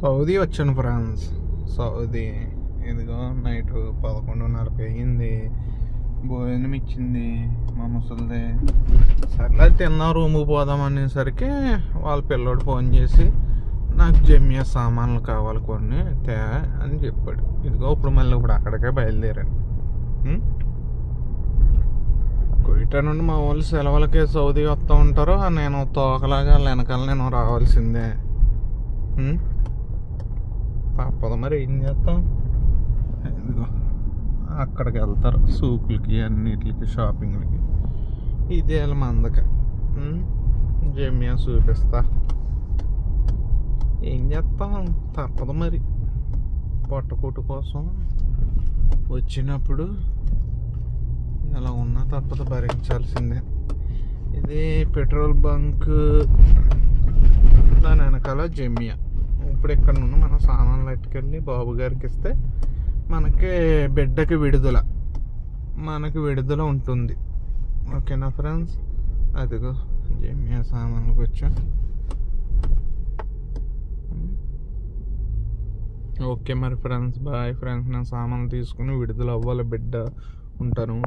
Saudi వచ్చాను France. Saudi. ఇదిగో night పదకొండున్నరకి అయ్యింది. భోజనం ఇచ్చింది మా ముసలిది. సర్లే తిన్నా రూమ్కి పోదాం అనేసరికి వాళ్ళ పిల్లోడు ఫోన్ చేసి నాకు జమ్యా సామాన్లు కావాలి కొన్ని తే అని చెప్పాడు. ఇదిగో ఇప్పుడు మళ్ళీ ఇప్పుడు అక్కడికే బయలుదేరాను. కొయిటా నుండి మా వాళ్ళు సెలవులకి సౌదీ వస్తూ ఉంటారు. నేను తోకలాగా వాళ్ళ వెనకాల నేను రావాల్సిందే. తప్పదు మరి ఏం చేస్తాం? ఇదిగో అక్కడికి వెళ్తారు సూకులకి అన్నిటికి షాపింగ్లకి. ఇదే మందక. జమ్యా చూపిస్తా. ఏం చేస్తాం? తప్పదు మరి. పొట్టకూటు కోసం వచ్చినప్పుడు ఎలా ఉన్నా తప్పదు భరించాల్సిందే. ఇది పెట్రోల్ బంక్ దాని వెనకాల జమ్యా. ఇప్పుడు ఇక్కడ నుండి మనం సామాన్లు ఎట్టుకెళ్ళి బాబు గారికి ఇస్తే మనకి బిడ్డకి విడుదల. మనకి విడుదల ఉంటుంది. ఓకేనా ఫ్రెండ్స్? అదిగో జమ్యా సామాన్లకు వచ్చాం? ఓకే మరి ఫ్రెండ్స్ బాయ్ ఫ్రెండ్స్. నేను సామాన్లు తీసుకుని విడుదల అవ్వాలి బిడ్డ. ఉంటాను.